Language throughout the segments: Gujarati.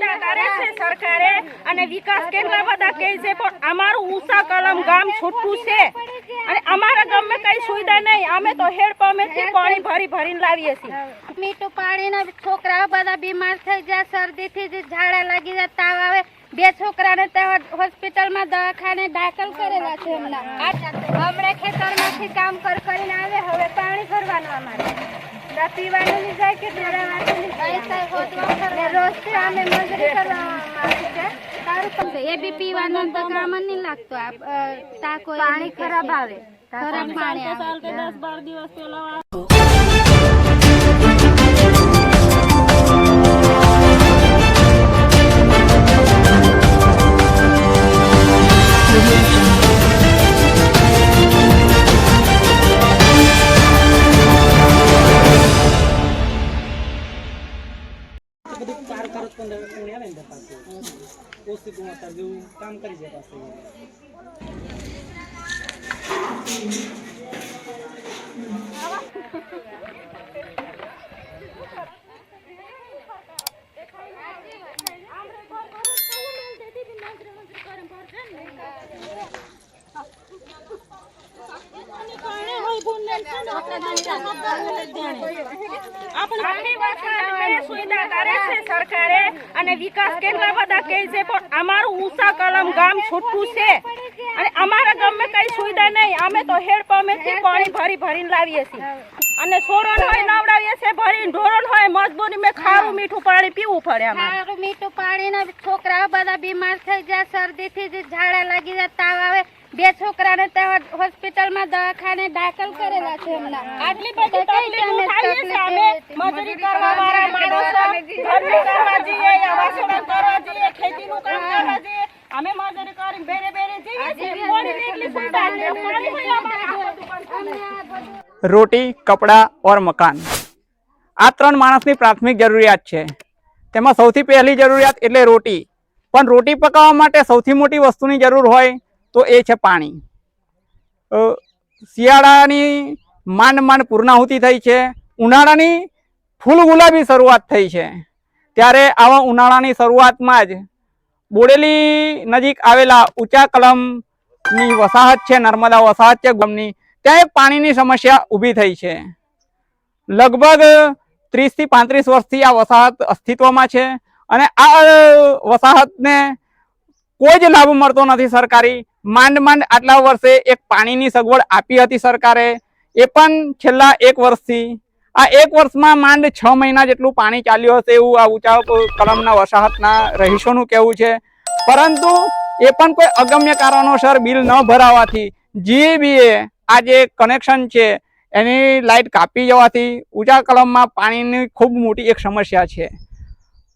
સુવિધા કરે છે સરકારે અને વિકાસ કેટલા બધા કહે છે પણ અમારું ઉષા કલમ ગામ છૂટું છે. અને અમારા ગામમાં કઈ સુવિધા નહીં. અમે તો હેડ પંપેથી પાણી ભરી ભરીને લાવીએ છીએ. મીઠું પાણીના છોકરાઓ બધા બીમાર થઈ જાય શરદીથી જે ઝાડા લાગી જાય તાવ આવે. બે છોકરાને ત્યાં હોસ્પિટલમાં દવાખાને દાખલ કરેલા છે હમણાં. હમણાં ખેતરમાંથી કામ કર કરીને આવે હવે પાણી ના પીવાનું નહીં જાય કે ધરાવાનું નહીં જાય? ને રોજથી અમે મજૂરી કરવા માંગીએ છે. સારું પણ એ બી પીવાનું તો કામ નહીં લાગતું. આ પાણી ખરાબ આવે. ખરાબ પાણી આવે. દસ બાર દિવસ પહેલા વખત સુવિધા કરે છે સરકારે અને વિકાસ કેટલા બધા કહે છે, પણ અમારું ઊંચા કલમ ગામ છૂટું છે. અને અમારા ગામમાં કઈ સુવિધા નહીં. અમે તો હેડ પંપેથી પાણી ભરી ભરીને લાવીએ છીએ. અને સોરણ હોય, નવડાવીએ છીએ, ભરીને ઢોરણ હોય, મજબૂરી મેં ખારું મીઠું પાણી પીવું પડે ખારું મીઠું પાણીના છોકરાઓ બધા બીમાર થઈ જાય, શરદીથી ઝાડા લાગી જાય, તાવ આવે. બે છોકરાને હોસ્પિટલમાં દવાખાને દાખલ કરેલા છે હમણાં. આટલી બધી તકલીફ ઉઠાવીએ છીએ અમે મજૂરી કરવા વાળા માણસો ઘરની કરવા જઈએ વાસણ કરવા જઈએ ખેતીનું કામ કરવા જઈએ. અમે મજૂરી કરી બેરે બેરે જઈએ છીએ. પાણીની એટલી સુવિધા છે? પાણી હોય અમારે રોટી કપડાં ઓર મકાન. આ ત્રણ માણસની પ્રાથમિક જરૂરિયાત છે. તેમાં સૌથી પહેલી જરૂરિયાત એટલે રોટી. પણ રોટી પકાવવા માટે સૌથી મોટી વસ્તુની જરૂર હોય તો એ છે પાણી. શિયાળાની માંડ માંડ પૂર્ણાહુતિ થઈ છે, ઉનાળાની ફૂલ ગુલાબી શરૂઆત થઈ છે. ત્યારે આવા ઉનાળાની શરૂઆતમાં જ બોડેલી નજીક આવેલા ઊંચા કલમની વસાહત છે, નર્મદા વસાહત છે, ગામની, ત્યાં પાણીની સમસ્યા ઊભી થઈ છે. લગભગ ત્રીસથી પાંત્રીસ વર્ષથી આ વસાહત અસ્તિત્વમાં છે અને આ વસાહતને કોઈ જ લાભ મળતો નથી સરકારી માંડ માંડ આટલા વર્ષે એક પાણીની સગવડ આપી હતી સરકારે. એ પણ છેલ્લા એક વર્ષથી. આ એક વર્ષમાં માંડ છ મહિના જેટલું પાણી ચાલ્યું હશે એવું આ ઊંચા કલમના વસાહતના રહીશોનું કહેવું છે. પરંતુ એ પણ કોઈ અગમ્ય કારણોસર બિલ ન ભરાવાથી જીએબીએ આ જે કનેક્શન છે એની લાઇટ કાપી જવાથી ઊંચા કલમમાં પાણીની ખૂબ મોટી એક સમસ્યા છે.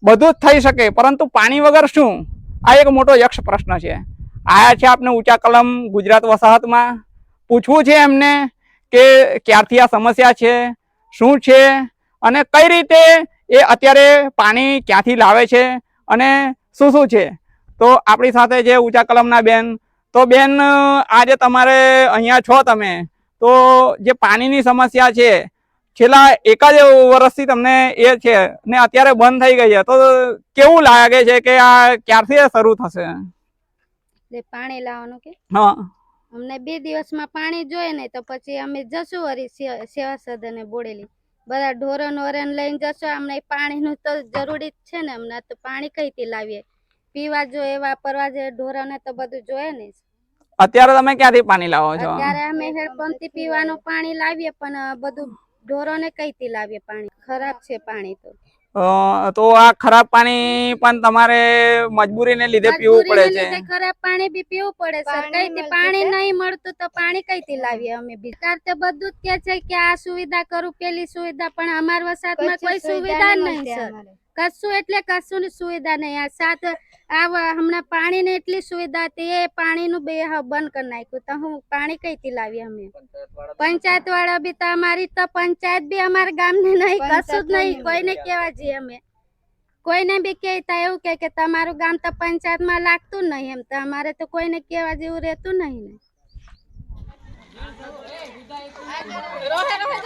બધું જ થઈ શકે, પરંતુ પાણી વગર શું? આ એક મોટો યક્ષ પ્રશ્ન છે. આયા છે આપણે ઊંચા કલમ ગુજરાત વસાહતમાં. પૂછવું છે એમને કે ક્યારથી આ સમસ્યા છે, શું છે, અને કઈ રીતે એ અત્યારે પાણી ક્યાંથી લાવે છે અને શું શું છે. તો આપણી સાથે છે ઊંચા કલમના બેન. તો બેન, આજે તમારે અહીંયા છો તમે. તો જે પાણીની સમસ્યા છે, છેલ્લા એક જ વર્ષથી તમને એ છે ને અત્યારે બંધ થઈ ગઈ છે. તો કેવું લાગે છે કે આ ક્યારથી શરૂ થશે? પાણી લાવવાનું કે? હા. અમને બે દિવસમાં પાણી જોઈએ ને તો પછી અમે જશું વરી સેવા સદને બોડેલી. બધા ઢોરણ વરણ લઈને જશું. અમને પાણીનું તો જરૂરી જ છે ને. અમને તો પાણી કઈથી લાવીએ? પીવા જોઈએ વાપરવા જોઈએ ઢોરને તો બધું જોઈએ ને. અત્યારે તમે ક્યાંથી પાણી લાવો છો? અત્યારે અમે હેડપંપથી પીવાનું પાણી લાવીએ પણ બધું ઢોરોને કઈથી લાવીએ પાણી? ખરાબ છે પાણી તો. તો આ ખરાબ પાણી પણ તમારે મજબૂરીને લીધે પીવું પડે છે. ખરાબ પાણી બી પીવું પડે છે. કઈથી પાણી નહીં મળતું તો પાણી કઈથી લાવીએ અમે બિચાર તો બધું જ કે છે કે આ સુવિધા કરું પેલી સુવિધા પણ અમાર વસાતમાં કોઈ સુવિધા નહીં સર. કશું એટલે કશું ની સુવિધા નહીં. આ સાત આ હમણાં પાણીની એટલી સુવિધા હતી એ પાણીનું બે હ બંધ કરી નાખ્યું. તો હું પાણી કઈથી લાવીએ અમે પંચાયત વાળા બી તો અમારી તો પંચાયત બી અમારા ગામની નહીં કશું જ નહીં. કોઈને કેવા જઈએ અમે કોઈને બી કહેતા એવું કે કે તમારું ગામ તો પંચાયતમાં લાગતું જ નહીં એમ. તો અમારે તો કોઈને કેવા જેવું રહેતું નહીં ને. રોહે રોહે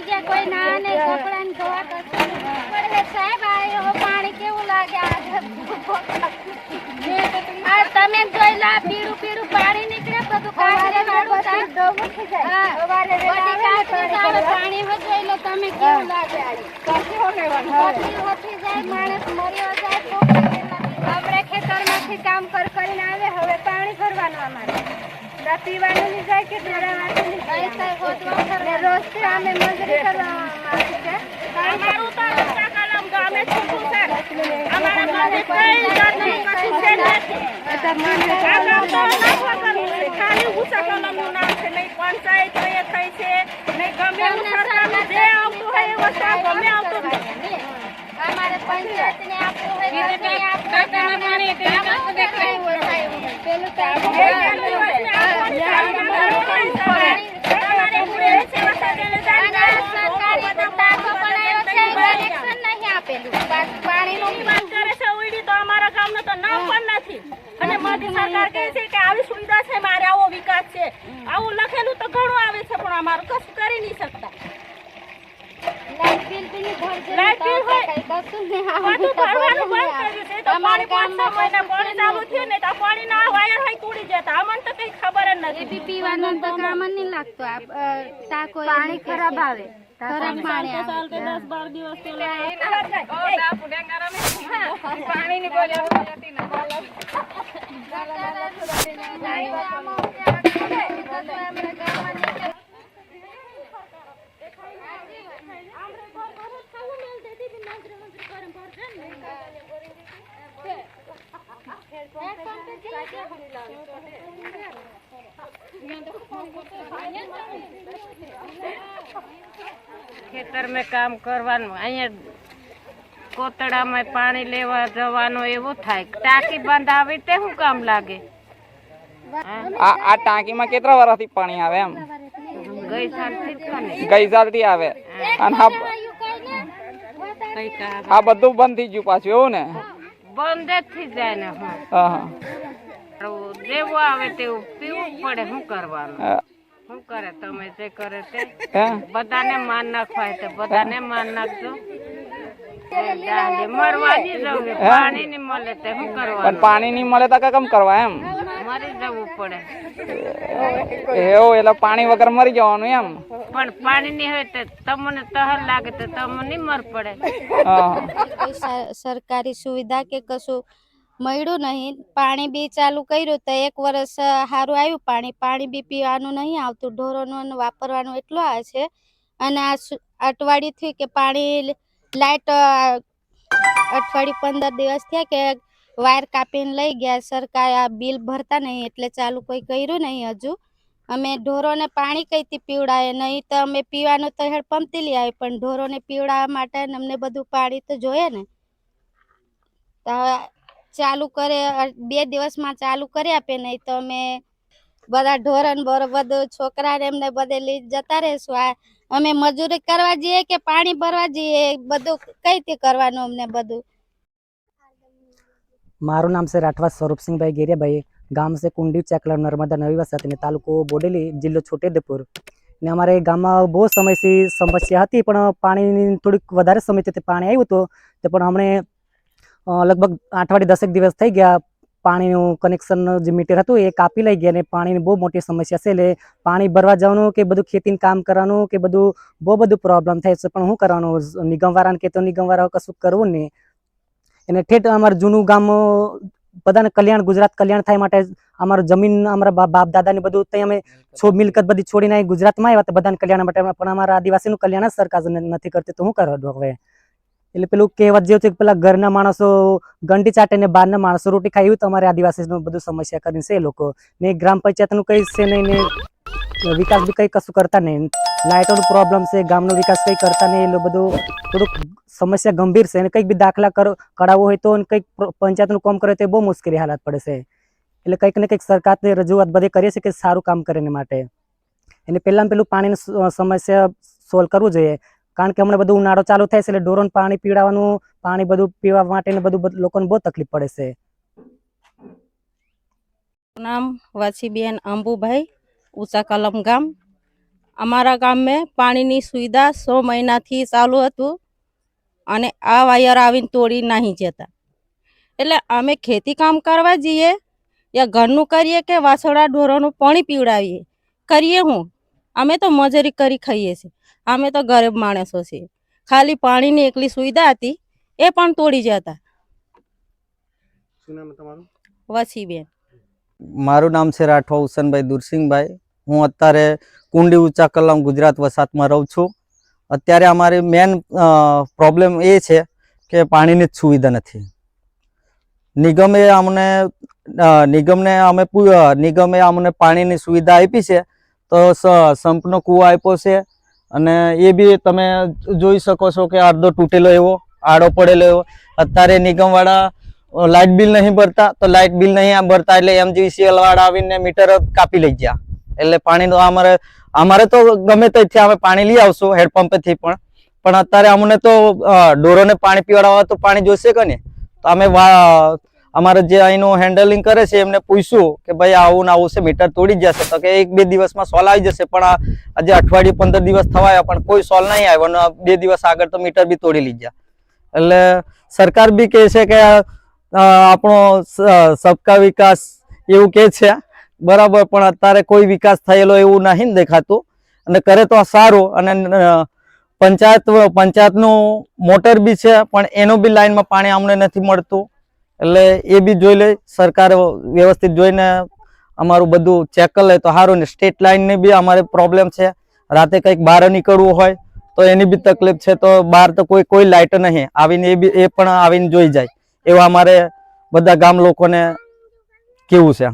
ગયા કોઈ ના ને કપડા ને ધોવા કશું નહીં. પણ સાહેબ આ એવો પાણી કેવું લાગે આજે આ તમે જોઈ લો પીળું પીળું પાણી નીકળે બધું કાઢીને વાળું થાય. હા, બધી કાચની સામે પાણી હોય જોઈ લો તમે કેવું લાગે આજે. જાય માણસ મર્યો જાય આપણે ખેતરમાંથી કામ કર કરીને આવે હવે પાણી ભરવાનું અમારે. પીવાનું ની જાય કે ઢોરાવાનું ની રોજ અમે મજૂરી કરવા માંગી છે. અમારું તો ઊંચા કલમ ગામે છૂટું છે અમારા ગામે કઈ જાતનું કશું છે નથી. આ તો કરવું છે. ખાલી ઊંચા કલમનું નામ છે નહીં પંચાયત એ થઈ છે નહીં ગમે એવું સરકારનું જે આવતું હોય એ વસ્તુ ગમે આવતું અમારે પંચાયત આપવું હોય તો આપવું. આમાં તો દેખાય હોય થાય. પેલું તો એ જાણવું હોય ને આ પાણી ચાલુ કરવું હોય તો અમારે પૂરી સેવા સર્જને અને આ સરકારી તો ટાંકો બનાવ્યો છે કનેક્શન નહીં આપેલું પાછું પાણીનું ની વાત કરે છે ઉડી તો અમારા ગામનું તો નામ પણ નથી અને મોદી સરકાર કહે છે કે આવી સુવિધા છે મારે આવો વિકાસ છે. આવું લખેલું તો ઘણું આવે છે પણ અમારું કશું કરી નહીં શકતા લાઈટ બિલ બી ભરજો લાઈટ બિલ હોય. કશું નહીં બધું ભરવાનું તો પાણી પાંચ મહિના પાણી ચાલુ થયું ને તો પાણીના વાયર હોય તૂટી જતા અમને તો કઈ ખબર જ એ નથી બી પીવાનું તો કામ જ નહીં લાગતું આ પાણી ખરાબ આવે ખરાબ પાણી આવે દિવસ મેં કામ કરવાનું. અહીંયા કોતડામાં પાણી લેવા જવાનું એવું થાય. ટાંકી બંધ આવે તે શું કામ લાગે? આ આ ટાંકીમાં કેટલા વર્ષથી પાણી આવે એમ? ગઈ સાલથી ગઈ સાલથી આવે. અને આ બધું બંધ થઈ ગયું પાછું એવું ને? બંધ જ થઈ જાય ને હા. જેવું આવે તેવું પીવું પડે શું કરવાનું? શું કરે તમે જે કરે તે? બધાને માન નાખવાય તો બધાને માન નાખજો. પાણી નહીં મળે પણ પાણી નહીં મળે તો કેમ કરવા એમ? મરી જવું પડે. એવું એટલે પાણી વગર મરી જવાનું એમ? પણ પાણી નહીં હોય તો તમને તહર લાગે તો તમને નહીં મર પડે. સરકારી સુવિધા કે કશું મળ્યું નહીં. પાણી બી ચાલુ કર્યું તો એક વર્ષ સારું આવ્યું પાણી. પાણી બી પીવાનું નહીં આવતું. ઢોરોનું વાપરવાનું એટલું આવે છે. અને આ અઠવાડિયેથી કે પાણી લાઇટ અઠવાડિયું પંદર દિવસ થયા કે વાયર કાપીને લઈ ગયા. સરકાર આ બિલ ભરતા નહીં એટલે ચાલુ કોઈ કર્યું નહીં હજુ. અમે ઢોરોને પાણી કઈથી પીવડાવે? નહીં તો અમે પીવાનું તો હેડ પંપથી લઈ આવે પણ ઢોરોને પીવડાવવા માટે અમને બધું પાણી તો જોઈએ ને. તો ચાલુ કરે બે દિવસમાં ચાલુ કરી આપે, નહીં તો અમે બધા ઢોરણ બરોબર છોકરાને એમને બધે લઈ જતા રહેશું. આ અમે મજૂરી કરવા જઈએ કે પાણી ભરવા જઈએ? બધું કઈ રીતે કરવાનું અમને બધું? મારું નામ છે રાઠવા સ્વરૂપસિંહભાઈ ગેરિયાભાઈ. ગામ છે કુંડી ચેકલા નર્મદા નવી વસાહત અને તાલુકો બોડેલી જિલ્લો છોટેઉદેપુર. ને અમારે ગામમાં બહુ સમયથી સમસ્યા હતી, પણ પાણીની થોડીક વધારે સમયથી પાણી આવ્યું હતું. તે પણ હમણે લગભગ આઠવાડી દસેક દિવસ થઈ ગયા. પાણીનું કનેક્શન જે મીટર હતું એ કાપી લઈ ગયા અને પાણીની બહુ મોટી સમસ્યા છે. એટલે પાણી ભરવા જવાનું કે બધું ખેતીનું કામ કરવાનું કે બધું બહુ બધું પ્રોબ્લેમ થાય છે. પણ શું કરવાનું? નિગમવાળાને કે તો નિગમવાળા કશું કરવું નહીં. એને ઠેઠ અમારું જૂનું ગામ બધાને કલ્યાણ ગુજરાત કલ્યાણ થાય માટે અમારું જમીન અમારા બાપ દાદાને બધું ત્યાં અમે છો મિલકત બધી છોડીને ગુજરાતમાં આવ્યા તો બધાને કલ્યાણ માટે. પણ અમારા આદિવાસીનું કલ્યાણ જ સરકાર નથી કરતી. તો શું કરવા હવે? એટલે પેલું કહેવત જેવું છે કે પેલા ઘરના માણસો ગંડી ચાટે ને બહારના માણસો રોટી ખાય એવું તમારે આદિવાસીનું બધું સમસ્યા કરીને છે એ લોકો. ને ગ્રામ પંચાયતનું કંઈ છે નહીં ને વિકાસ બી કંઈ કશું કરતા નહીં. લાઇટોનો પ્રોબ્લેમ છે, ગામનો વિકાસ કંઈ કરતા નહીં એટલે બધું થોડુંક સમસ્યા ગંભીર છે. અને કંઈક બી દાખલા કરો કરાવવો હોય તો કંઈક પંચાયતનું કામ કરે તો બહુ મુશ્કેલી હાલત પડે છે. એટલે કંઈક ને કંઈક સરકારને રજૂઆત બધી કરીએ છીએ કે સારું કામ કરે માટે. એને પહેલાં પેલું પાણીની સમસ્યા સોલ્વ કરવું જોઈએ. કારણ કે હમણાં બધું ઉનાળો ચાલુ થાય છે એટલે ઢોરોને પાણી પીવડાવવાનું, પાણી બધું પીવા માટે ને બધું, લોકોને બહુ તકલીફ પડે છે. નામ વાછીબેન અંબુભાઈ ઊંચા કલમ ગામ. અમારા ગામમાં પાણીની સુવિધા સો મહિનાથી ચાલુ હતું અને આ વાયર આવીને તોડી નહીં જતા. એટલે અમે ખેતી કામ કરવા જઈએ યા ઘરનું કરીએ કે વાછોડા ઢોરોનું પાણી પીવડાવીએ? કરીએ હું. અમે તો મજૂરી કરી ખાઈએ છીએ. અમે તો ગરીબ માણસો છીએ. ખાલી પાણીની એકલી સુવિધા હતી એ પણ તોડી જતા. વસીબેન. મારું નામ છે રાઠવા હુસનભાઈ દુરસિંહભાઈ. હું અત્યારે કુંડી ઊંચા કલમ ગુજરાત વસાતમાં રહું છું. અત્યારે અમારી મેન પ્રોબ્લેમ એ છે કે પાણીની જ સુવિધા નથી. નિગમે અમને નિગમને અમે પૂ- નિગમે અમને પાણીની સુવિધા આપી છે તો સ- સંપનો કૂવો આપ્યો છે અને એ બી તમે જોઈ શકો છો કે અડધો તૂટેલો એવો, આડો પડેલો એવો. અત્યારે નિગમવાળા લાઇટ બિલ નહીં ભરતા, તો લાઇટ બિલ નહીં ભરતા એટલે એમજીવીસીએલ વાળા આવીને મીટર કાપી લઈ ગયા. એટલે પાણીનો અમારે અમારે તો ગમે ત્યાંથી અમે પાણી લઈ આવશું હેડપંપેથી પણ. પણ અત્યારે અમને તો ઢોરોને પાણી પીવડાવવા તો પાણી જોઈશે કે ને તો અમે અમારે જે અહીંનું હેન્ડલિંગ કરે છે, એમને પૂછ્યું કે ભાઈ આવું ને આવું છે મીટર તોડી જશે. તો કે એક બે દિવસમાં સોલ આવી જશે, પણ આજે અઠવાડિયું પંદર દિવસ થવાયા, પણ કોઈ સોલ નહીં આવ્યો, અને બે દિવસ આગળ તો મીટર બી તોડી લીધા. એટલે સરકાર બી કહે છે કે આપણો સબકા વિકાસ એવું કે છે. બરાબર, પણ અત્યારે કોઈ વિકાસ થયેલો એવું નહીં દેખાતું. અને કરે તો સારું, અને પંચાયત, પંચાયતનું મોટર બી છે, પણ એનું બી લાઈનમાં પાણી અમને નથી મળતું. એટલે એ બી જોઈ લે, સરકાર વ્યવસ્થિત જોઈને અમારું બધું ચેક કરી લે તો સારું. ને સ્ટેટ લાઈનની બી અમારે પ્રોબ્લેમ છે. રાતે કંઈક બહાર નીકળવું હોય તો એની બી તકલીફ છે તો બહાર તો કોઈ કોઈ લાઇટ નહીં. આવીને એ બી, એ પણ આવીને જોઈ જાય. એવા અમારે બધા ગામ લોકોને કેવું છે?